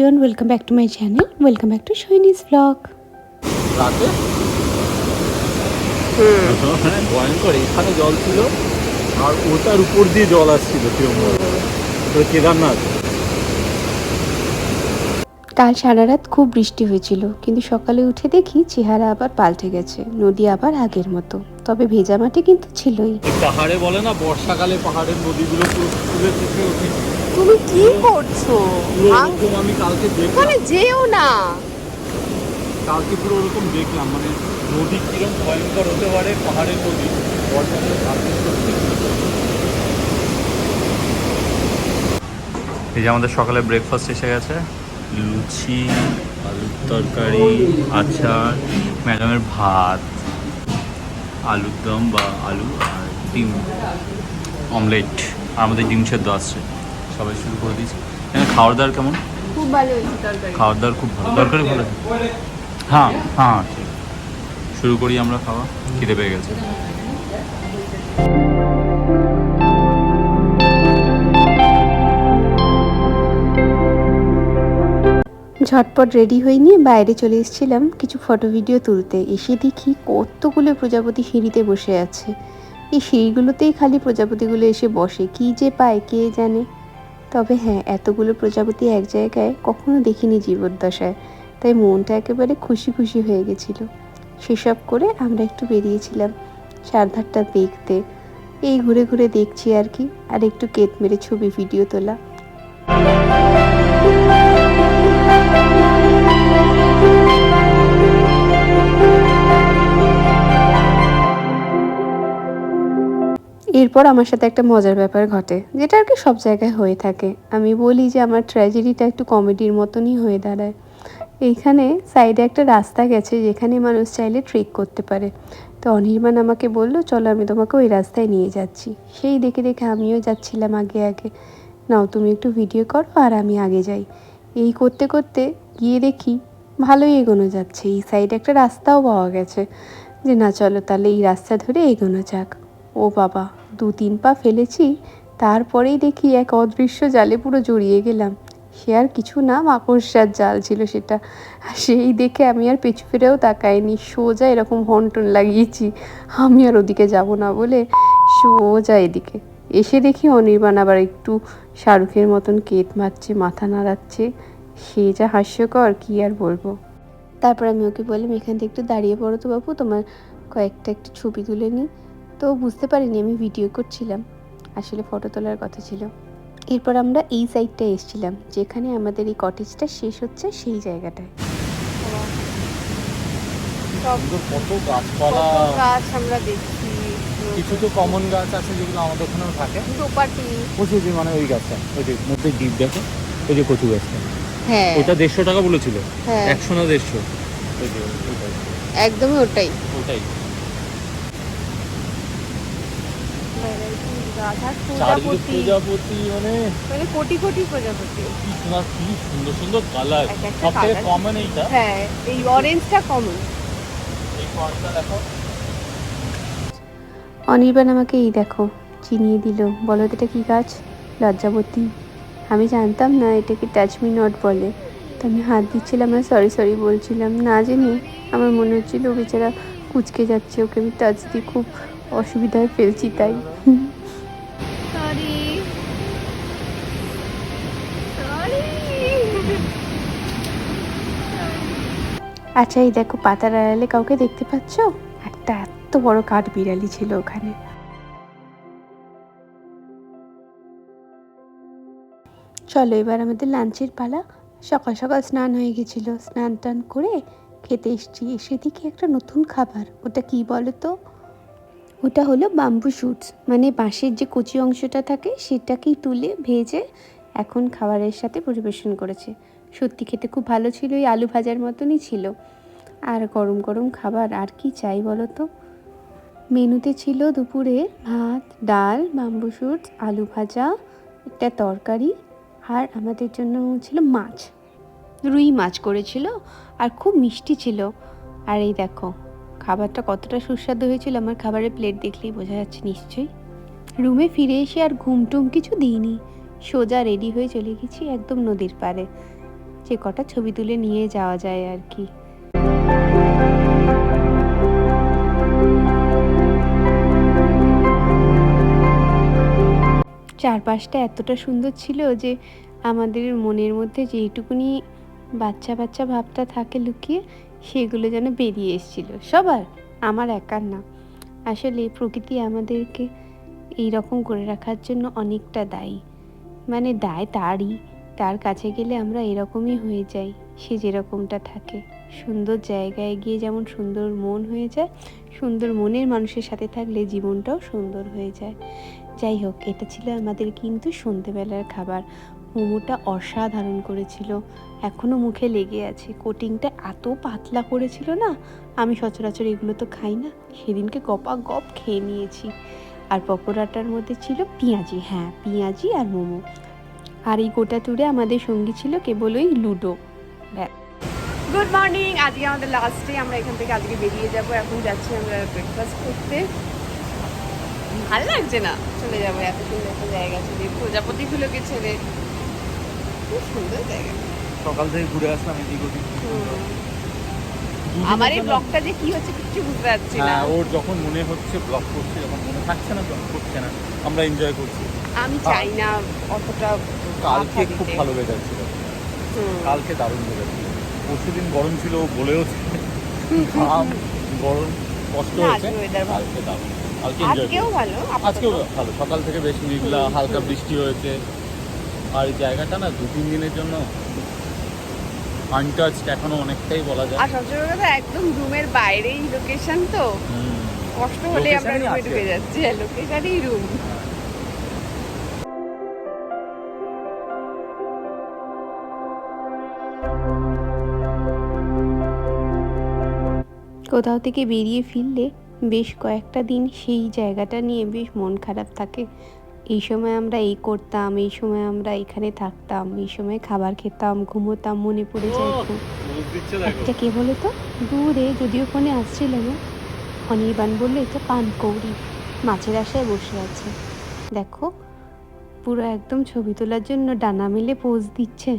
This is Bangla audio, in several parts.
Everyone welcome back to my channel welcome back to সৈনিস blog রাতে? হ্যাঁ। ভয়ঙ্কর এখানে জল ছিল। আর ওটার উপর দিয়ে জল আসছিল কেদারনাথ। কাল সারা রাত খুব বৃষ্টি হয়েছিল কিন্তু সকালে উঠে দেখি চেহারা আবার পাল্টে গেছে নদী আবার আগের মতো। তবে ভেজা মাটি কিন্তু ছিলই। পাহাড়ে বলে না বর্ষাকালে পাহাড়ের নদীগুলো ফুলে থেকে ওঠে তুমি কি করছ? ওরকম আমি কালকে দেখলাম। ওখানে যেও না। কালকে পুরো ওরকম দেখলাম মানে নদী কীরকম ভয়ঙ্কর হতে পারে পাহাড়ের নদী। এই যে আমাদের সকালে ব্রেকফাস্ট এসে গেছে। লুচি আলুর তরকারি আচার ম্যাডামের ভাত আলুর দম বা আলু আর ডিম। অমলেট। আমাদের ডিম সেদ্ধ আসছে সবাই শুরু করে দিয়েছি। এখানে খাওয়ার দাওয়ার কেমন? খুব ভালো হয়েছে তরকারি। খাওয়ার দাওয়ার খুব ভালো। তরকারি ভালো? হ্যাঁ হ্যাঁ ঠিক। শুরু করি আমরা খাওয়া। খিদে পেয়ে গেছে। ঝটপট রেডি হয়ে নিয়ে বাইরে চলে এসেছিলাম কিছু ফটো ভিডিও তুলতে। এসে দেখি কতগুলো প্রজাপতি সিঁড়িতে বসে আছে। এই সিঁড়িগুলোতেই খালি প্রজাপতিগুলো এসে বসে। কি যে পায় কে জানে? তবে হ্যাঁ এতগুলো প্রজাপতি এক জায়গায় কখনো দেখিনি জীবদ্দশায়। তাই মনটা একেবারে খুশি খুশি হয়ে গেছিল। সেসব করে আমরা একটু বেরিয়েছিলাম চারধারটা দেখতে। এই ঘুরে ঘুরে দেখছি আর কি, আর একটু কেত মেরে ছবি ভিডিও তোলা। এরপর আমার সাথে একটা মজার ব্যাপার ঘটে, যেটা আর কি সব জায়গায় হয়ে থাকে। আমি বলি যে আমার ট্র্যাজেডিটা একটু কমেডির মতনই হয়ে দাঁড়ায়। এইখানে সাইডে একটা রাস্তা গেছে যেখানে মানুষ চাইলে ট্রেক করতে পারে। তো অনির্বাণ আমাকে বলল, চলো আমি তোমাকে ওই রাস্তায় নিয়ে যাচ্ছি। সেই দেখে দেখে আমিও যাচ্ছিলাম আগে আগে। নাও, তুমি একটু ভিডিও করো আর আমি আগে যাই। এই করতে করতে গিয়ে দেখি ভালোই এগোনো যাচ্ছে। এই সাইডে একটা রাস্তাও পাওয়া গেছে। যে না, চলো তাহলে এই রাস্তা ধরে এগোনো যাক। ও বাবা, দু তিন পা ফেলেছি, তারপরেই দেখি এক অদৃশ্য জালে পুরো জড়িয়ে গেলাম। সে আর কিছু না, মাকড়সার জাল ছিল সেটা। সেই দেখে আমি আর পেছু ফিরেও তাকাইনি, সোজা এরকম হন্টন লাগিয়েছি, আমি আর ওদিকে যাব না বলে সোজা এদিকে। এসে দেখি অনির্বাণ আবার একটু শাহরুখের মতন কেত মারছে, মাথা নাড়াচ্ছে। সে যা হাস্যকর, কি আর বলব। তারপর আমি ওকে বললাম, এখান থেকে একটু দাঁড়িয়ে পড়ো তো বাবু, তোমার কয়েকটা একটু ছবি তুলে নিই। তো বুঝতে পারিনি আমি ভিডিও করছিলাম। আসলে ফটো তোলার কথা ছিল। এরপর আমরা এই সাইডটা এসেছিলাম যেখানে আমাদের এই কটেজটা শেষ হচ্ছে সেই জায়গাটায়। সুন্দর কত গাছপালা। গাছ আমরা দেখছি কিছু তো কমন গাছ আছে যেগুলো আমাদের ওখানেও থাকে। দোপাটি। মানে ওই গাছটা ওই যে মধ্যে ডিপ দেখো ওই যে কচু গাছটা। হ্যাঁ। ওটা দেড়শো টাকা বলেছিল। হ্যাঁ। একশো না দেড়শো? একদমই ওটাই। ওটাই। প্রজাপতি। প্রজাপতি মানে মানে কোটি কোটি প্রজাপতি। কি সুন্দর কি সুন্দর সুন্দর কালার এক একটা সব থেকে colour। কমন এইটা? হ্যাঁ এই অরেঞ্জটা কমন এই কর্নটা দেখো। অনির্বাণ আমাকে এই দেখো চিনিয়ে দিল। বলো এটা কী গাছ? লজ্জাবতী। আমি জানতাম না এটাকে টাচ মি নট বলে। তো আমি হাত দিচ্ছিলাম আর সরি সরি বলছিলাম। না জেনে আমার মনে হচ্ছিল ও বেচারা কুচকে যাচ্ছে। ওকে আমি টাচ দিয়ে খুব অসুবিধায় ফেলছি তাই। আচ্ছা এই দেখো পাতার আড়ালে কাউকে দেখতে পাচ্ছ? একটা এত বড় কাঠ বিড়ালি ছিল ওখানে। চলো, এবার আমাদের লাঞ্চের পালা। সকাল সকাল স্নান হয়ে গেছিল। স্নান টান করে খেতে এসছি। এসে দেখি একটা নতুন খাবার। ওটা কি বলো তো? ওটা হলো বাম্বু শুটস মানে বাঁশের যে কচি অংশটা থাকে, সেটাকেই তুলে ভেজে এখন খাবারের সাথে পরিবেশন করেছে। সত্যি খেতে খুব ভালো ছিল ওই আলু ভাজার মতনই ছিল। আর গরম গরম খাবার আর কি চাই বলো তো? মেনুতে ছিল দুপুরে ভাত, ডাল বাম্বু শুটস আলু ভাজা, একটা তরকারি, আর আমাদের জন্য ছিল মাছ। রুই মাছ করেছিল আর খুব মিষ্টি ছিল। আর এই দেখো, খাবারটা কতটা সুস্বাদু হয়েছিল, আমার খাবারের প্লেট দেখলেই বোঝা যাচ্ছে নিশ্চয়ই। রুমে ফিরে এসে আর ঘুম টুম কিছু দিইনি। সোজা রেডি হয়ে চলে গেছি একদম নদীর পাড়ে। যে কটা ছবি তুলে নিয়ে যাওয়া যায় আর কি। চারপাশটা এতটা সুন্দর ছিল যে আমাদের মনের মধ্যে যেইটুকুনি বাচ্চা বাচ্চা ভাবটা থাকে লুকিয়ে, সেগুলো যেন বেরিয়ে এসেছিল। সবার, আমার একার না। আসলে প্রকৃতি আমাদেরকে এই রকম করে রাখার জন্য অনেকটা দায়ী। মানে দায় তারই। তার কাছে গেলে আমরা এরকমই হয়ে যাই, সে যেরকমটা থাকে। সুন্দর জায়গায় গিয়ে যেমন সুন্দর মন হয়ে যায়, সুন্দর মনের মানুষের সাথে থাকলে জীবনটাও সুন্দর হয়ে যায়। যাই হোক, এটা ছিল আমাদের কিন্তু সন্ধেবেলার খাবার। মোমোটা অসাধারণ করেছিল এখনও মুখে লেগে আছে। কোটিংটা এত পাতলা করেছিল না, আমি সচরাচর এগুলো তো খাই না, সেদিনকে গপা গপ খেয়ে নিয়েছি। আর পকোড়াটার মধ্যে ছিল পেঁয়াজি হ্যাঁ পেঁয়াজি আর মোমো। আর এই গোটা টুরে আমাদের সঙ্গী ছিল কেবল ওই লুডো। গুড মর্নিং আজকে আমাদের লাস্ট ডে আমরা এখান থেকে আজকে বেরিয়ে যাব। এখন যাচ্ছি আমরা ব্রেকফাস্ট করতে। ভালো লাগছে না? চলে যাব এত সুন্দর একটা জায়গা ছেড়ে। প্রজাপতিগুলোকে ছেড়ে। খুব সুন্দর জায়গা। সকাল থেকে ঘুরে আসলাম এদিক ওদিক। আমার এই ব্লগটা যে কি হচ্ছে কিছু বুঝতে পারছি না। হ্যাঁ ওর যখন মনে হচ্ছে ব্লগ করছে যখন মনে থাকছে না ব্লগ করছে না। আমরা এনজয় করছি। আমি চাই না অতটা কালকে খুব ভালো ওয়েদার ছিল। কালকে দারুণ ওয়েদার ছিল। পরশু দিন গরম ছিল বলেও ঘাম গরম কষ্ট হয়েছে। কালকে দারুণ। কালকে আজকেও ভালো আজকেও ভালো। সকাল থেকে বেশ মেঘলা হালকা বৃষ্টি হয়েছে। আর এই জায়গাটা না দু তিন দিনের জন্য আনটাচড এখনও অনেকটাই বলা যায়। আর সবচেয়ে কথা একদম রুমের বাইরেই লোকেশন তো। কষ্ট হলে আমরা রুমে ঢুকে যাচ্ছি। হ্যাঁ লোকেশনই রুম কোথাও থেকে বেরিয়ে ফিরলে বেশ কয়েকটা দিন সেই জায়গাটা নিয়ে বেশ মন খারাপ থাকে। এই সময় আমরা এই করতাম এই সময় আমরা এখানে থাকতাম এই সময় খাবার খেতাম ঘুমোতাম মনে পড়ে যায় খুব। একটা কে বলে তো দূরে যদিও ফোনে আসছিল না অনির্বাণ বলল এটা পানকৌড়ি মাছের আশায় বসে আছে। দেখো পুরো একদম ছবি তোলার জন্য ডানা মেলে পোজ দিচ্ছে।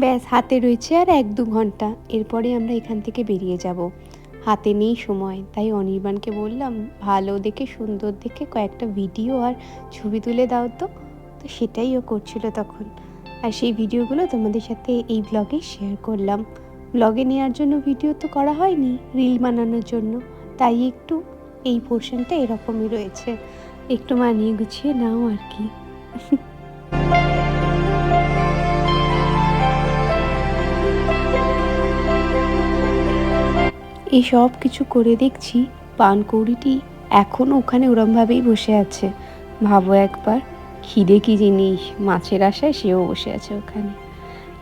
ব্যাস, হাতে রয়েছে আর এক দু ঘণ্টা। এরপরে আমরা এখান থেকে বেরিয়ে যাব। হাতে নেই সময়, তাই অনির্বাণকে বললাম, ভালো দেখে, সুন্দর দেখে কয়েকটা ভিডিও আর ছবি তুলে দাও তো। তো সেটাই ও করছিল তখন। আর সেই ভিডিওগুলো তোমাদের সাথে এই ব্লগে শেয়ার করলাম। ব্লগে নেওয়ার জন্য ভিডিও তো করা হয়নি রিল বানানোর জন্য। তাই একটু এই পোর্শনটা এরকমই রয়েছে। একটু মানিয়ে গুছিয়ে নাও আর কি। এই সব কিছু করে দেখছি পানকৌড়িটি এখনও ওখানে ওরমভাবেই বসে আছে। ভাবো একবার খিদে কি জিনিস? মাছের আশায় সেও বসে আছে ওখানে।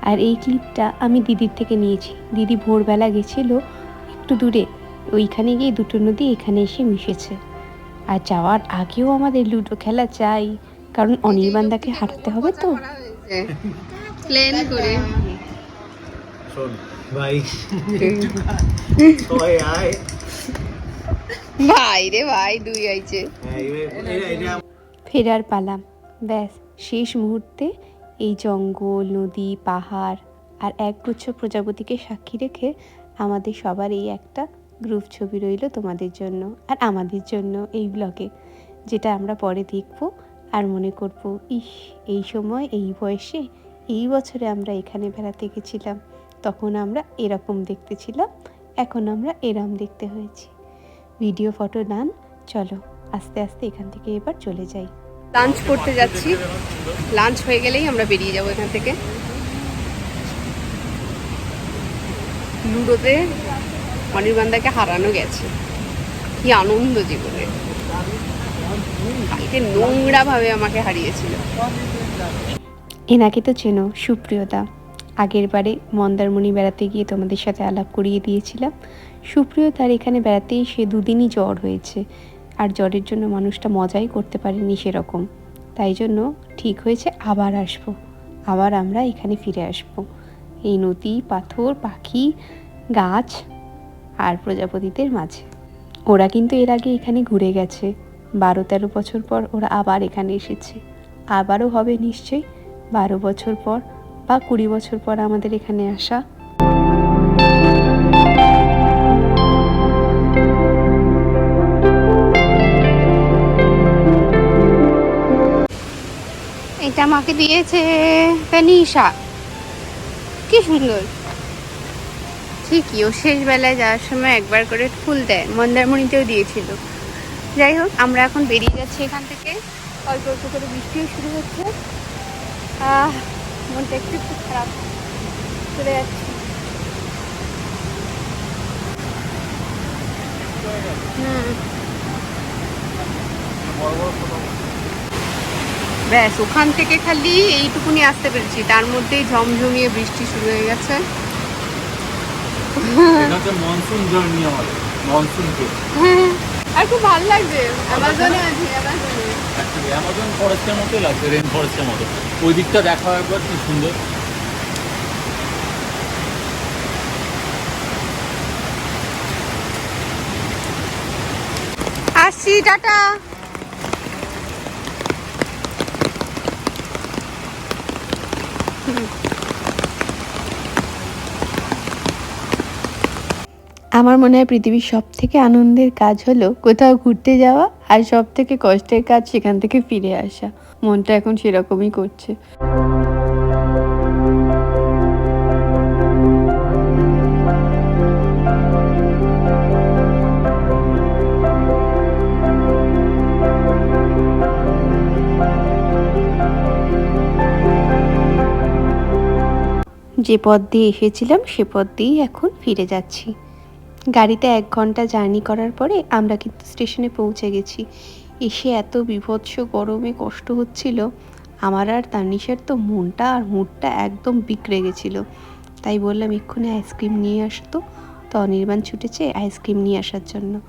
আর এই ক্লিপটা আমি দিদির থেকে নিয়েছি। দিদি ভোরবেলা গেছিল একটু দূরে ওইখানে গিয়ে দুটো নদী এখানে এসে মিশেছে। আর যাওয়ার আগেও আমাদের লুডো খেলা চাই কারণ অনির্বাণদাকে হাঁটাতে হবে তো। প্লেন করে। ভাই। আয়। ভাই রে ভাই দুই আইছে। হ্যাঁ, ফেরার পালাম ব্যাস শেষ মুহূর্তে এই জঙ্গল নদী পাহাড় আর একগুচ্ছ প্রজাপতিকে সাক্ষী রেখে আমাদের সবার এই একটা গ্রুপ ছবি রইল তোমাদের জন্য আর আমাদের জন্য এই ব্লগে যেটা আমরা পরে দেখব আর মনে করব ইস এই সময় এই বয়সে এই বছরে আমরা এখানে বেড়াতে গেছিলাম। তখন আমরা এরকম দেখতে ছিলাম এখন আমরা এরম দেখতে হয়েছি। ভিডিও ফটো নান চলো আস্তে আস্তে এখান থেকে এবার চলে যাই। লাঞ্চ করতে যাচ্ছি। লাঞ্চ হয়ে গেলেই আমরা বেরিয়ে যাব এখান থেকে। লুডোতে অনির্বাণদাকে হারানো গেছে। কি আনন্দ জীবনে। কালকে নোংরা ভাবে আমাকে হারিয়েছিল। এনাকে তো চেনো সুপ্রিয়দা আগের বারে মন্দারমণি বেড়াতে গিয়ে তোমাদের সাথে আলাপ করিয়ে দিয়েছিলাম। সুপ্রিয় তার এখানে বেড়াতে সে দুদিনই জ্বর হয়েছে, আর জ্বরের জন্য মানুষটা মজাই করতে পারেনি সেরকম। তাই জন্য ঠিক হয়েছে আবার আসব, আবার আমরা এখানে ফিরে আসব। এই নদী, পাথর, পাখি, গাছ আর প্রজাপতিদের মাঝে। ওরা কিন্তু এর আগে এখানে ঘুরে গেছে। বারো তেরো বছর পর ওরা আবার এখানে এসেছে। আবারও হবে নিশ্চয়ই বারো বছর পর বা কুড়ি বছর পর আমাদের এখানে আসা। এটা আমাকে দিয়েছে তানিশা কি সুন্দর। ঠিকই ও শেষ বেলায় যাওয়ার সময় একবার করে ফুল দেয় মন্দারমণিতেও দিয়েছিল। যাই হোক আমরা এখন বেরিয়ে যাচ্ছি এখান থেকে। অল্প অল্প করে বৃষ্টিও শুরু হচ্ছে। আহ, মনটা একটু একটু খারাপ চলে যাচ্ছি। ব্যাস ওখান থেকে খালি এইটুকুনি আসতে পেরেছি। তার মধ্যেই ঝমঝমিয়ে বৃষ্টি শুরু হয়ে গেছে। মনসুন জার্নি মনসুন আর খুব ভালো লাগছে অ্যামাজনে আছি অ্যামাজনে অ্যামাজন ফরেস্টের মতোই লাগছে রেন ফরেস্টের মতো। ওই দিকটা দেখা একবার, কি সুন্দর। আসছি, টাটা। আমার মনে হয় পৃথিবীর সব থেকে আনন্দের কাজ হলো কোথাও ঘুরতে যাওয়া আর সব থেকে কষ্টের কাজ সেখান থেকে ফিরে আসা। মনটা এখন সেরকমই করছে। যে পথ দিয়ে এসেছিলাম, সে পথ দিয়েই এখন ফিরে যাচ্ছি। গাড়িতে এক ঘণ্টা জার্নি করার পরে আমরা কিন্তু স্টেশনে পৌঁছে গেছি। এসে এত বিভৎস গরমে কষ্ট হচ্ছিল, আমার আর তানিশের তো মনটা আর মুডটা একদম বিগড়ে গেছিল। তাই বললাম, এক্ষুনি আইসক্রিম নিয়ে আসতো তো। অনির্বাণ ছুটেছে আইসক্রিম নিয়ে আসার জন্য।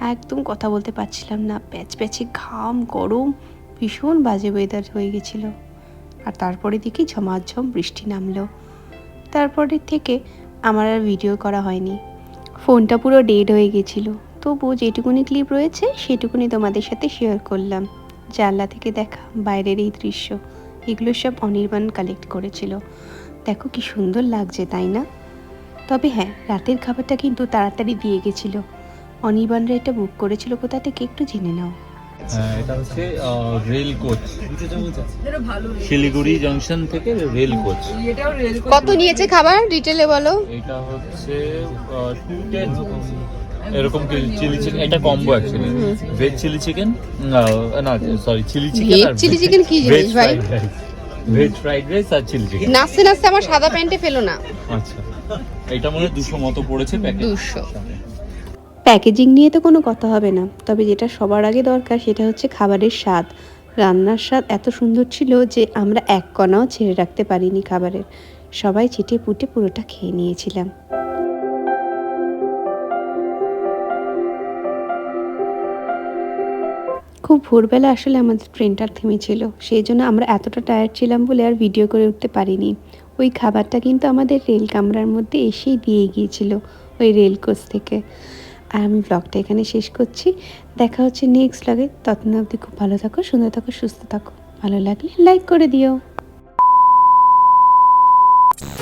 একদম কথা বলতে পারছিলাম না, প্যাচ প্যাচে ঘাম, গরম, ভীষণ বাজে ওয়েদার হয়ে গেছিল। আর তারপরে দেখি ঝমাঝম বৃষ্টি নামলো। তারপরে থেকে আমার আর ভিডিও করা হয়নি। ফোনটা পুরো ডেড হয়ে গেছিল। তবু যেটুকুনি ক্লিপ রয়েছে সেটুকুনি তোমাদের সাথে শেয়ার করলাম। জানলা থেকে দেখা বাইরের এই দৃশ্য এগুলো সব অনির্বাণ কালেক্ট করেছিল। দেখো কি সুন্দর লাগছে তাই না? তবে হ্যাঁ রাতের খাবারটা কিন্তু তাড়াতাড়ি দিয়ে গেছিল। অনির্বাণরা এটা বুক করেছিল কোথা থেকে একটু জেনে নাও। হ্যাঁ, এটা হচ্ছে রেল কোচ শিলিগুড়ি জংশন থেকে রেল কোচ কত নিয়েছে খাবার? ডিটেলে বলো। এটা হচ্ছে এরকম চিলি চিকেন এটা combo actually veg chilli chicken না sorry chilli chicken chili chicken কি জিনিস ভাই? ভেজ ফ্রাইড রাইস আর চিলি চিকেন নাচতে নাচতে আমার সাদা প্যান্টে ফেলো না। আচ্ছা। এটা মনে হয় দুশো মতো পড়েছে প্যাকেট দুশো। প্যাকেজিং নিয়ে তো কোনো কথা হবে না। তবে যেটা সবার আগে দরকার সেটা হচ্ছে খাবারের স্বাদ। রান্নার স্বাদ এত সুন্দর ছিল যে আমরা এক কণাও ছেড়ে রাখতে পারিনি খাবারের। সবাই চেটে পুটে পুরোটা খেয়ে নিয়েছিলাম। খুব ভোরবেলা আসলে আমাদের ট্রেনটা থেমেছিল সেই জন্য আমরা এতটা টায়ার্ড ছিলাম বলে আর ভিডিও করে উঠতে পারিনি। ওই খাবারটা কিন্তু আমাদের রেল কামরার মধ্যে এসেই দিয়ে গিয়েছিল, ওই রেল কোচ থেকে। আর আমি ব্লগটা এখানে শেষ করছি। দেখা হচ্ছে নেক্সট ব্লগে ততদিন অবধি খুব ভালো থাকো, সুন্দর থাকো, সুস্থ থাকো। ভালো লাগলে লাইক করে দিও।